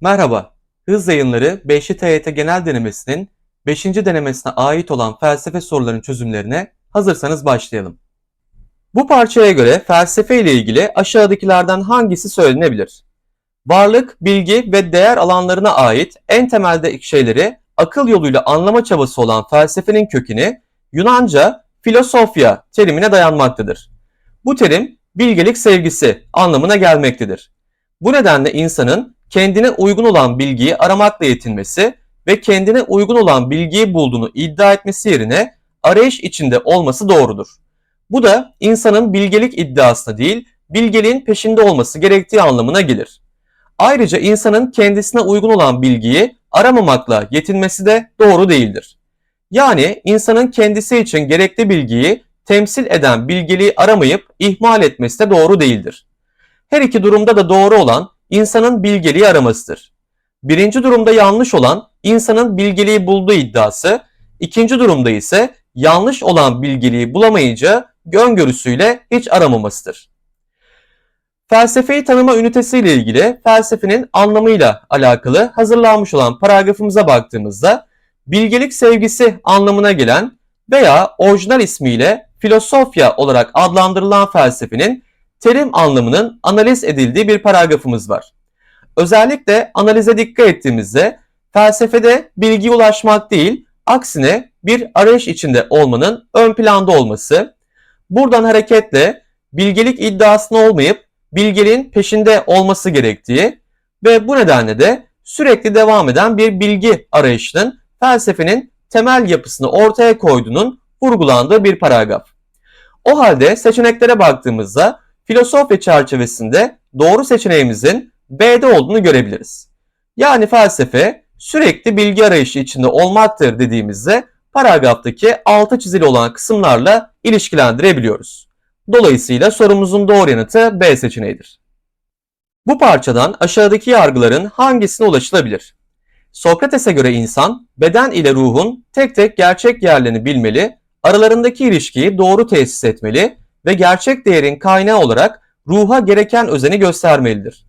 Merhaba, Hız Yayınları 5'li TYT Genel Denemesi'nin 5. denemesine ait olan felsefe sorularının çözümlerine hazırsanız başlayalım. Bu parçaya göre felsefe ile ilgili aşağıdakilerden hangisi söylenebilir? Varlık, bilgi ve değer alanlarına ait en temeldeki şeyleri akıl yoluyla anlama çabası olan felsefenin kökeni Yunanca filosofya terimine dayanmaktadır. Bu terim bilgelik sevgisi anlamına gelmektedir. Bu nedenle insanın kendine uygun olan bilgiyi aramakla yetinmesi ve kendine uygun olan bilgiyi bulduğunu iddia etmesi yerine arayış içinde olması doğrudur. Bu da insanın bilgelik iddiasına değil, bilgeliğin peşinde olması gerektiği anlamına gelir. Ayrıca insanın kendisine uygun olan bilgiyi aramamakla yetinmesi de doğru değildir. Yani insanın kendisi için gerekli bilgiyi temsil eden bilgeliği aramayıp ihmal etmesi de doğru değildir. Her iki durumda da doğru olan insanın bilgeliği aramasıdır. Birinci durumda yanlış olan insanın bilgeliği bulduğu iddiası, ikinci durumda ise yanlış olan bilgeliği bulamayınca göngörüsüyle hiç aramamasıdır. Felsefeyi tanıma ünitesiyle ilgili felsefenin anlamıyla alakalı hazırlanmış olan paragrafımıza baktığımızda bilgelik sevgisi anlamına gelen veya orijinal ismiyle filosofya olarak adlandırılan felsefenin terim anlamının analiz edildiği bir paragrafımız var. Özellikle analize dikkat ettiğimizde felsefede bilgiye ulaşmak değil, aksine bir arayış içinde olmanın ön planda olması, buradan hareketle bilgelik iddiasına olmayıp bilgeliğin peşinde olması gerektiği ve bu nedenle de sürekli devam eden bir bilgi arayışının felsefenin temel yapısını ortaya koyduğunun vurgulandığı bir paragraf. O halde seçeneklere baktığımızda filosofya çerçevesinde doğru seçeneğimizin B'de olduğunu görebiliriz. Yani felsefe sürekli bilgi arayışı içinde olmaktır dediğimizde paragraftaki altı çizili olan kısımlarla ilişkilendirebiliyoruz. Dolayısıyla sorumuzun doğru yanıtı B seçeneğidir. Bu parçadan aşağıdaki yargıların hangisine ulaşılabilir? Sokrates'e göre insan beden ile ruhun tek tek gerçek yerlerini bilmeli, aralarındaki ilişkiyi doğru tesis etmeli ve gerçek değerin kaynağı olarak ruha gereken özeni göstermelidir.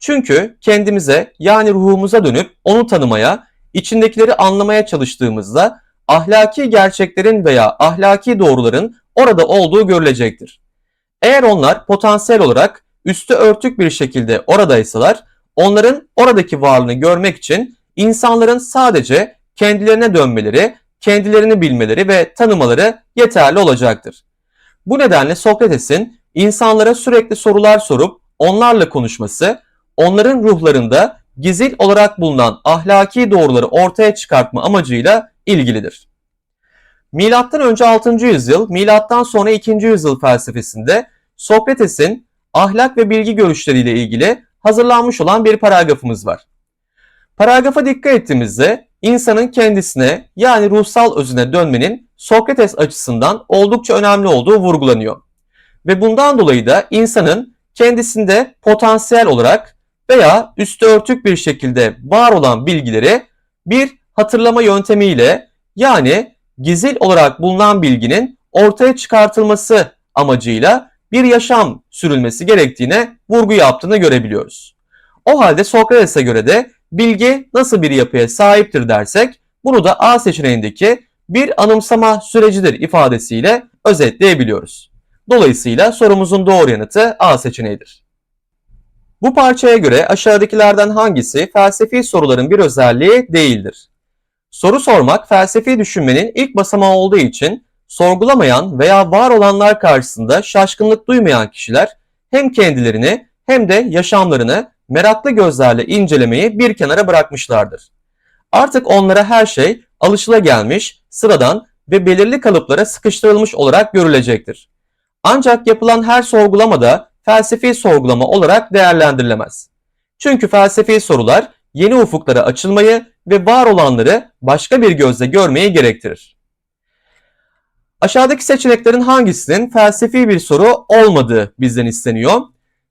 Çünkü kendimize yani ruhumuza dönüp onu tanımaya, içindekileri anlamaya çalıştığımızda ahlaki gerçeklerin veya ahlaki doğruların orada olduğu görülecektir. Eğer onlar potansiyel olarak üstü örtük bir şekilde oradaysalar, onların oradaki varlığını görmek için insanların sadece kendilerine dönmeleri, kendilerini bilmeleri ve tanımaları yeterli olacaktır. Bu nedenle Sokrates'in insanlara sürekli sorular sorup onlarla konuşması, onların ruhlarında gizil olarak bulunan ahlaki doğruları ortaya çıkartma amacıyla ilgilidir. Milattan önce 6. yüzyıl, milattan sonra 2. yüzyıl felsefesinde Sokrates'in ahlak ve bilgi görüşleriyle ilgili hazırlanmış olan bir paragrafımız var. Paragrafa dikkat ettiğimizde insanın kendisine yani ruhsal özüne dönmenin Sokrates açısından oldukça önemli olduğu vurgulanıyor. Ve bundan dolayı da insanın kendisinde potansiyel olarak veya üstü örtük bir şekilde var olan bilgileri bir hatırlama yöntemiyle yani gizil olarak bulunan bilginin ortaya çıkartılması amacıyla bir yaşam sürülmesi gerektiğine vurgu yaptığını görebiliyoruz. O halde Sokrates'e göre de bilgi nasıl bir yapıya sahiptir dersek bunu da A seçeneğindeki bir anımsama sürecidir ifadesiyle özetleyebiliyoruz. Dolayısıyla sorumuzun doğru yanıtı A seçeneğidir. Bu parçaya göre aşağıdakilerden hangisi felsefi soruların bir özelliği değildir? Soru sormak felsefi düşünmenin ilk basamağı olduğu için sorgulamayan veya var olanlar karşısında şaşkınlık duymayan kişiler hem kendilerini hem de yaşamlarını meraklı gözlerle incelemeyi bir kenara bırakmışlardır. Artık onlara her şey alışılagelmiş, sıradan ve belirli kalıplara sıkıştırılmış olarak görülecektir. Ancak yapılan her sorgulama da felsefi sorgulama olarak değerlendirilemez. Çünkü felsefi sorular yeni ufuklara açılmayı ve var olanları başka bir gözle görmeyi gerektirir. Aşağıdaki seçeneklerin hangisinin felsefi bir soru olmadığı bizden isteniyor.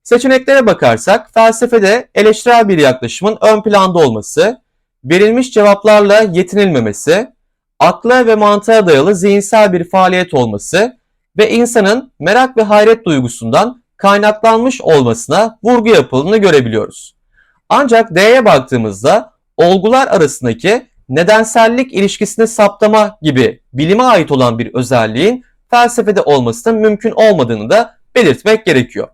Seçeneklere bakarsak felsefede eleştirel bir yaklaşımın ön planda olması, verilmiş cevaplarla yetinilmemesi, akla ve mantığa dayalı zihinsel bir faaliyet olması ve insanın merak ve hayret duygusundan kaynaklanmış olmasına vurgu yapıldığını görebiliyoruz. Ancak D'ye baktığımızda olgular arasındaki nedensellik ilişkisini saptama gibi bilime ait olan bir özelliğin felsefede olmasının mümkün olmadığını da belirtmek gerekiyor.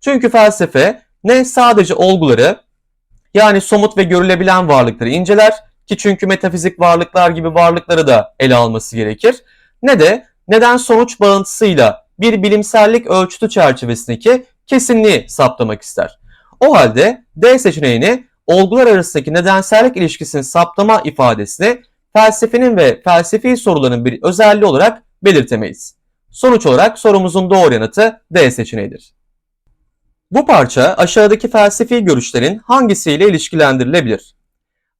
Çünkü felsefe ne sadece olguları yani somut ve görülebilen varlıkları inceler ki çünkü metafizik varlıklar gibi varlıkları da ele alması gerekir ne de neden sonuç bağıntısıyla bir bilimsellik ölçütü çerçevesindeki kesinliği saptamak ister. O halde D seçeneğini olgular arasındaki nedensellik ilişkisini saptama ifadesini felsefenin ve felsefi soruların bir özelliği olarak belirtemeyiz. Sonuç olarak sorumuzun doğru yanıtı D seçeneğidir. Bu parça aşağıdaki felsefi görüşlerin hangisiyle ilişkilendirilebilir?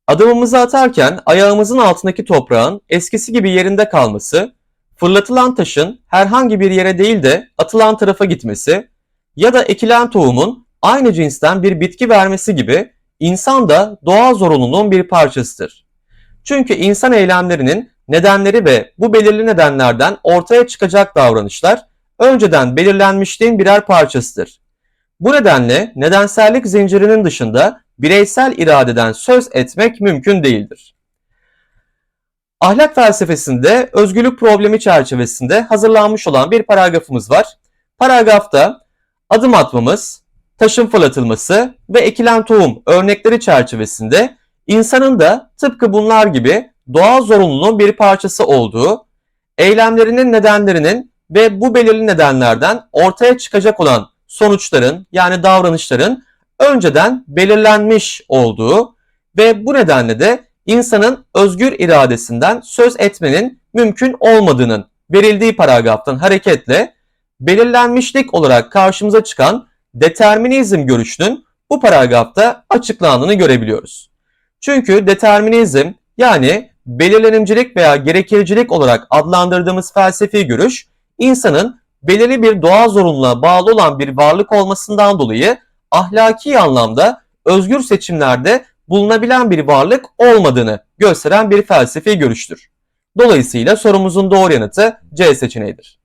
Adımımızı atarken ayağımızın altındaki toprağın eskisi gibi yerinde kalması, fırlatılan taşın herhangi bir yere değil de atılan tarafa gitmesi ya da ekilen tohumun aynı cinsten bir bitki vermesi gibi insan da doğa zorunluluğun bir parçasıdır. Çünkü insan eylemlerinin nedenleri ve bu belirli nedenlerden ortaya çıkacak davranışlar önceden belirlenmişliğin birer parçasıdır. Bu nedenle nedensellik zincirinin dışında bireysel iradeden söz etmek mümkün değildir. Ahlak felsefesinde özgürlük problemi çerçevesinde hazırlanmış olan bir paragrafımız var. Paragrafta adım atmamız, taşın fırlatılması ve ekilen tohum örnekleri çerçevesinde insanın da tıpkı bunlar gibi doğal zorunluluğun bir parçası olduğu, eylemlerinin nedenlerinin ve bu belirli nedenlerden ortaya çıkacak olan sonuçların yani davranışların önceden belirlenmiş olduğu ve bu nedenle de insanın özgür iradesinden söz etmenin mümkün olmadığının verildiği paragraftan hareketle belirlenmişlik olarak karşımıza çıkan determinizm görüşünün bu paragrafta açıklandığını görebiliyoruz. Çünkü determinizm yani belirlenimcilik veya gerekircilik olarak adlandırdığımız felsefi görüş insanın belirli bir doğa zorunluluğa bağlı olan bir varlık olmasından dolayı ahlaki anlamda özgür seçimlerde bulunabilen bir varlık olmadığını gösteren bir felsefi görüştür. Dolayısıyla sorumuzun doğru yanıtı C seçeneğidir.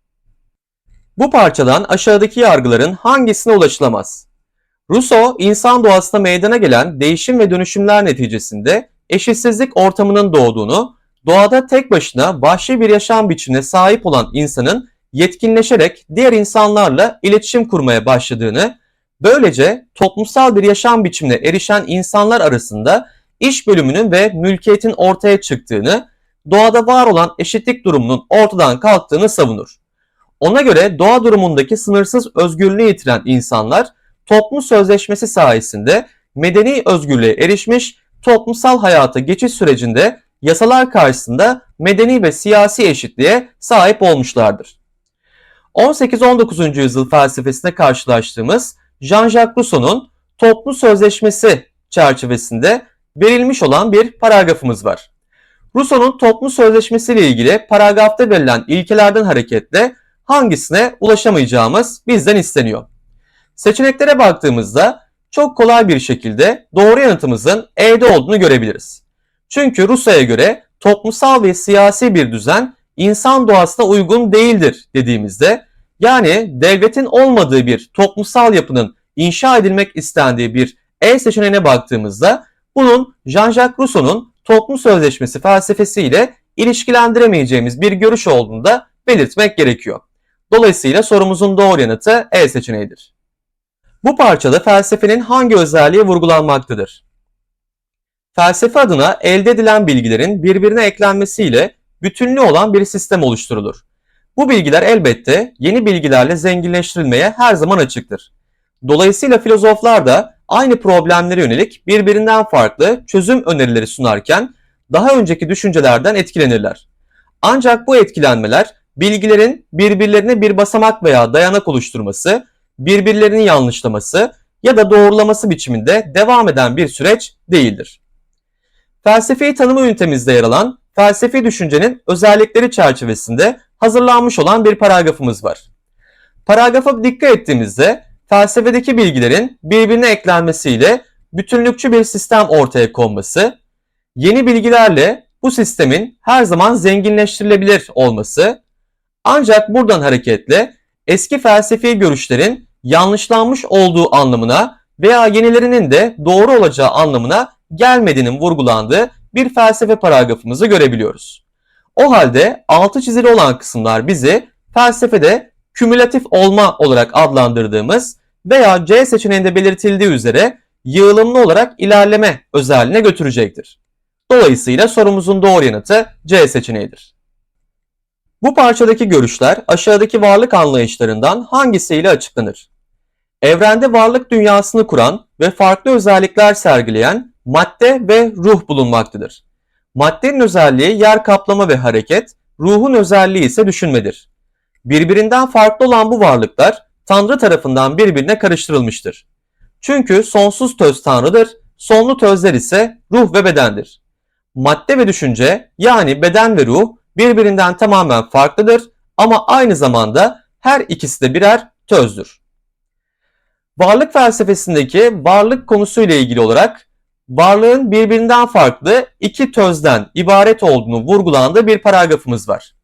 Bu parçadan aşağıdaki yargıların hangisine ulaşılamaz? Rousseau, insan doğasında meydana gelen değişim ve dönüşümler neticesinde eşitsizlik ortamının doğduğunu, doğada tek başına vahşi bir yaşam biçimine sahip olan insanın yetkinleşerek diğer insanlarla iletişim kurmaya başladığını, böylece toplumsal bir yaşam biçimine erişen insanlar arasında iş bölümünün ve mülkiyetin ortaya çıktığını, doğada var olan eşitlik durumunun ortadan kalktığını savunur. Ona göre doğa durumundaki sınırsız özgürlüğü yitiren insanlar toplum sözleşmesi sayesinde medeni özgürlüğe erişmiş, toplumsal hayata geçiş sürecinde yasalar karşısında medeni ve siyasi eşitliğe sahip olmuşlardır. 18-19. yüzyıl felsefesinde karşılaştığımız Jean-Jacques Rousseau'nun Toplu Sözleşmesi çerçevesinde verilmiş olan bir paragrafımız var. Rousseau'nun Toplu Sözleşmesi ile ilgili paragrafta verilen ilkelerden hareketle hangisine ulaşamayacağımız bizden isteniyor. Seçeneklere baktığımızda çok kolay bir şekilde doğru yanıtımızın E'de olduğunu görebiliriz. Çünkü Rousseau'ya göre toplumsal ve siyasi bir düzen insan doğasına uygun değildir dediğimizde yani devletin olmadığı bir toplumsal yapının inşa edilmek istendiği bir E seçeneğine baktığımızda bunun Jean-Jacques Rousseau'nun toplum sözleşmesi felsefesiyle ilişkilendiremeyeceğimiz bir görüş olduğunu da belirtmek gerekiyor. Dolayısıyla sorumuzun doğru yanıtı E seçeneğidir. Bu parçada felsefenin hangi özelliği vurgulanmaktadır? Felsefe adına elde edilen bilgilerin birbirine eklenmesiyle bütünlü olan bir sistem oluşturulur. Bu bilgiler elbette yeni bilgilerle zenginleştirilmeye her zaman açıktır. Dolayısıyla filozoflar da aynı problemlere yönelik birbirinden farklı çözüm önerileri sunarken daha önceki düşüncelerden etkilenirler. Ancak bu etkilenmeler bilgilerin birbirlerine bir basamak veya dayanak oluşturması, birbirlerini yanlışlaması ya da doğrulaması biçiminde devam eden bir süreç değildir. Felsefi tanımı ünitemizde yer alan felsefi düşüncenin özellikleri çerçevesinde hazırlanmış olan bir paragrafımız var. Paragrafa dikkat ettiğimizde felsefedeki bilgilerin birbirine eklenmesiyle bütünlükçü bir sistem ortaya konması, yeni bilgilerle bu sistemin her zaman zenginleştirilebilir olması, ancak buradan hareketle eski felsefi görüşlerin yanlışlanmış olduğu anlamına veya yenilerinin de doğru olacağı anlamına gelmediğinin vurgulandığı bir felsefe paragrafımızı görebiliyoruz. O halde altı çizili olan kısımlar bizi felsefede kümülatif olma olarak adlandırdığımız veya C seçeneğinde belirtildiği üzere yığılımlı olarak ilerleme özelliğine götürecektir. Dolayısıyla sorumuzun doğru yanıtı C seçeneğidir. Bu parçadaki görüşler aşağıdaki varlık anlayışlarından hangisiyle açıklanır? Evrende varlık dünyasını kuran ve farklı özellikler sergileyen madde ve ruh bulunmaktadır. Maddenin özelliği yer kaplama ve hareket, ruhun özelliği ise düşünmedir. Birbirinden farklı olan bu varlıklar Tanrı tarafından birbirine karıştırılmıştır. Çünkü sonsuz töz Tanrı'dır, sonlu tözler ise ruh ve bedendir. Madde ve düşünce yani beden ve ruh birbirinden tamamen farklıdır ama aynı zamanda her ikisi de birer tözdür. Varlık felsefesindeki varlık konusuyla ilgili olarak varlığın birbirinden farklı iki tözden ibaret olduğunu vurgulandığı bir paragrafımız var.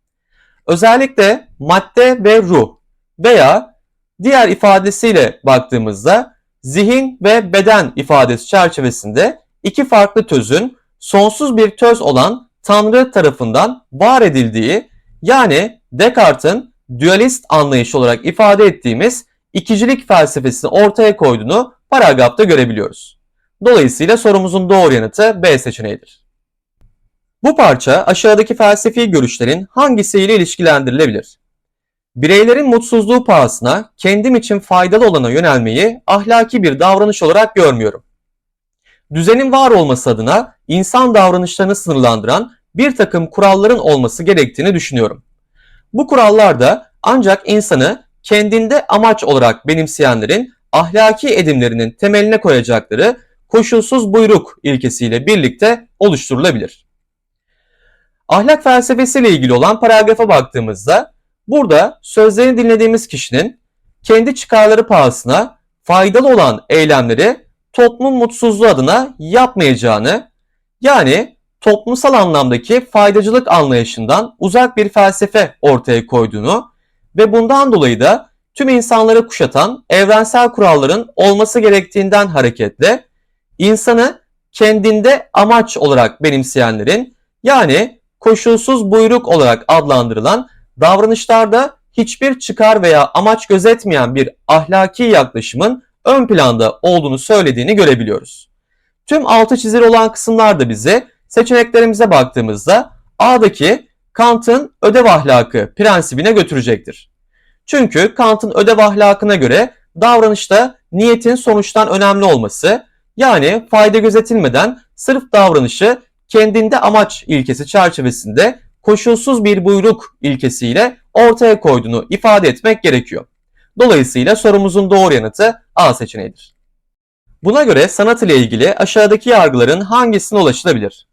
Özellikle madde ve ruh veya diğer ifadesiyle baktığımızda zihin ve beden ifadesi çerçevesinde iki farklı tözün sonsuz bir töz olan Tanrı tarafından var edildiği yani Descartes'in dualist anlayış olarak ifade ettiğimiz ikicilik felsefesini ortaya koyduğunu paragrafta görebiliyoruz. Dolayısıyla sorumuzun doğru yanıtı B seçeneğidir. Bu parça aşağıdaki felsefi görüşlerin hangisiyle ilişkilendirilebilir? Bireylerin mutsuzluğu pahasına kendim için faydalı olana yönelmeyi ahlaki bir davranış olarak görmüyorum. Düzenin var olması adına insan davranışlarını sınırlandıran bir takım kuralların olması gerektiğini düşünüyorum. Bu kurallar da ancak insanı kendinde amaç olarak benimseyenlerin ahlaki edimlerinin temeline koyacakları koşulsuz buyruk ilkesiyle birlikte oluşturulabilir. Ahlak felsefesiyle ilgili olan paragrafa baktığımızda burada sözlerini dinlediğimiz kişinin kendi çıkarları pahasına faydalı olan eylemleri toplum mutsuzluğu adına yapmayacağını yani toplumsal anlamdaki faydacılık anlayışından uzak bir felsefe ortaya koyduğunu ve bundan dolayı da tüm insanları kuşatan evrensel kuralların olması gerektiğinden hareketle insanı kendinde amaç olarak benimseyenlerin yani koşulsuz buyruk olarak adlandırılan davranışlarda hiçbir çıkar veya amaç gözetmeyen bir ahlaki yaklaşımın ön planda olduğunu söylediğini görebiliyoruz. Tüm altı çizili olan kısımlar da bize seçeneklerimize baktığımızda A'daki Kant'ın ödev ahlakı prensibine götürecektir. Çünkü Kant'ın ödev ahlakına göre davranışta niyetin sonuçtan önemli olması yani fayda gözetilmeden sırf davranışı kendinde amaç ilkesi çerçevesinde koşulsuz bir buyruk ilkesiyle ortaya koyduğunu ifade etmek gerekiyor. Dolayısıyla sorumuzun doğru yanıtı A seçeneğidir. Buna göre sanat ile ilgili aşağıdaki yargıların hangisine ulaşılabilir?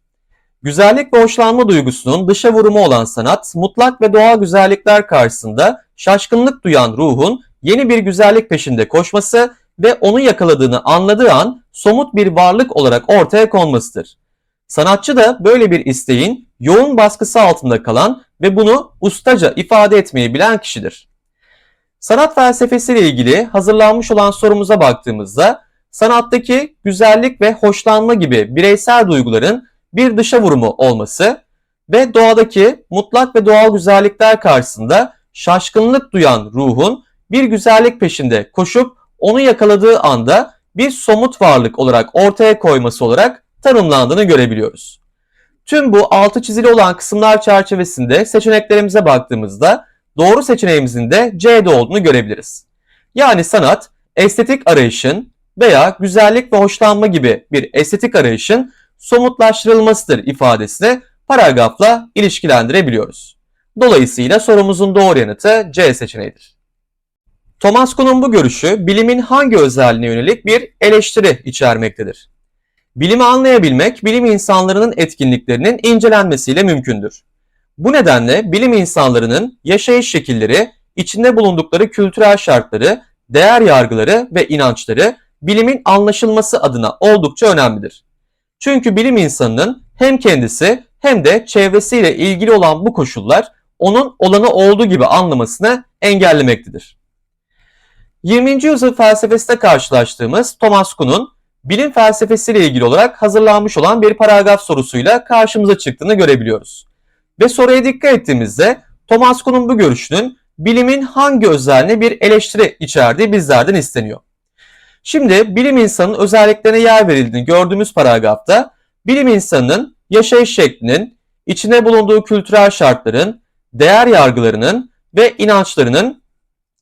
Güzellik ve hoşlanma duygusunun dışa vurumu olan sanat, mutlak ve doğal güzellikler karşısında şaşkınlık duyan ruhun yeni bir güzellik peşinde koşması ve onu yakaladığını anladığı an somut bir varlık olarak ortaya konmasıdır. Sanatçı da böyle bir isteğin yoğun baskısı altında kalan ve bunu ustaca ifade etmeyi bilen kişidir. Sanat felsefesiyle ilgili hazırlanmış olan sorumuza baktığımızda sanattaki güzellik ve hoşlanma gibi bireysel duyguların bir dışa vurumu olması ve doğadaki mutlak ve doğal güzellikler karşısında şaşkınlık duyan ruhun bir güzellik peşinde koşup onu yakaladığı anda bir somut varlık olarak ortaya koyması olarak tanımlandığını görebiliyoruz. Tüm bu altı çizili olan kısımlar çerçevesinde seçeneklerimize baktığımızda doğru seçeneğimizin de C'de olduğunu görebiliriz. Yani sanat estetik arayışın veya güzellik ve hoşlanma gibi bir estetik arayışın somutlaştırılmasıdır ifadesini paragrafla ilişkilendirebiliyoruz. Dolayısıyla sorumuzun doğru yanıtı C seçeneğidir. Thomas Kuhn'un bu görüşü bilimin hangi özelliğine yönelik bir eleştiri içermektedir. Bilimi anlayabilmek bilim insanlarının etkinliklerinin incelenmesiyle mümkündür. Bu nedenle bilim insanlarının yaşayış şekilleri, içinde bulundukları kültürel şartları, değer yargıları ve inançları bilimin anlaşılması adına oldukça önemlidir. Çünkü bilim insanının hem kendisi hem de çevresiyle ilgili olan bu koşullar onun olanı olduğu gibi anlamasını engellemektedir. 20. yüzyıl felsefesinde karşılaştığımız Thomas Kuhn'un bilim felsefesiyle ilgili olarak hazırlanmış olan bir paragraf sorusuyla karşımıza çıktığını görebiliyoruz. Ve soruya dikkat ettiğimizde Thomas Kuhn'un bu görüşünün bilimin hangi özelliğine bir eleştiri içerdiği bizlerden isteniyor. Şimdi bilim insanının özelliklerine yer verildiğini gördüğümüz paragrafta bilim insanının yaşayış şeklinin, içinde bulunduğu kültürel şartların, değer yargılarının ve inançlarının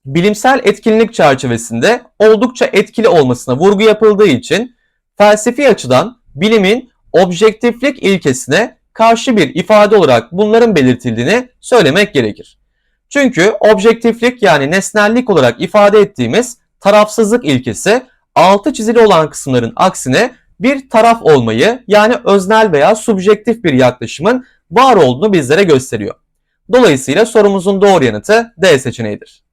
bilimsel etkinlik çerçevesinde oldukça etkili olmasına vurgu yapıldığı için felsefi açıdan bilimin objektiflik ilkesine karşı bir ifade olarak bunların belirtildiğini söylemek gerekir. Çünkü objektiflik yani nesnellik olarak ifade ettiğimiz tarafsızlık ilkesi altı çizili olan kısımların aksine bir taraf olmayı yani öznel veya subjektif bir yaklaşımın var olduğunu bizlere gösteriyor. Dolayısıyla sorumuzun doğru yanıtı D seçeneğidir.